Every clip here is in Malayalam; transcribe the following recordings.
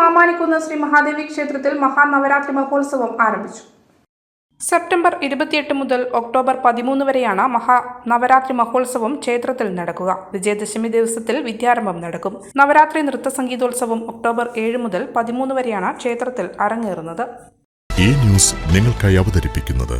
മാമാനിക്കുന്ന് ശ്രീ മഹാദേവി ക്ഷേത്രത്തിൽ മഹാനവരാത്രി മഹോത്സവം ആരംഭിച്ചു. സെപ്റ്റംബർ ഇരുപത്തിയെട്ട് മുതൽ ഒക്ടോബർ പതിമൂന്ന് വരെയാണ് മഹാ നവരാത്രി മഹോത്സവം ക്ഷേത്രത്തിൽ നടക്കുക. വിജയദശമി ദിവസത്തിൽ വിദ്യാരംഭം നടക്കും. നവരാത്രി നൃത്ത സംഗീതോത്സവം ഒക്ടോബർ ഏഴ് മുതൽ പതിമൂന്ന് വരെയാണ് ക്ഷേത്രത്തിൽ അരങ്ങേറുന്നത്. ഈ ന്യൂസ് നിങ്ങൾക്കായി അവതരിപ്പിക്കുന്നത്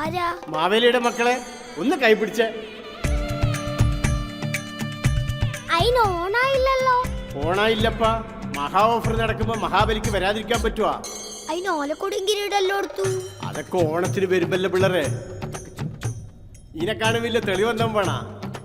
ആരാ? മാവേലിയുടെ മക്കളെ ഒന്ന് കൈപിടിച്ച് അയിന് ഓണായില്ലല്ലോ. ഓണായില്ലപ്പ. മഹാ ഓഫർ നടക്കുമ്പോ മഹാബലിക്ക് വരാതിരിക്കാൻ പറ്റുവാ. അയിന് ഓലക്കൊടും കിരീടല്ലോ എടുത്തു അതൊക്കെ ഓണത്തിന് വരുമ്പല്ലേ പിള്ളേരെ. ഇതിനെ വലിയ തെളിവെന്താ വേണ.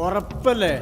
ഉറപ്പല്ലേ?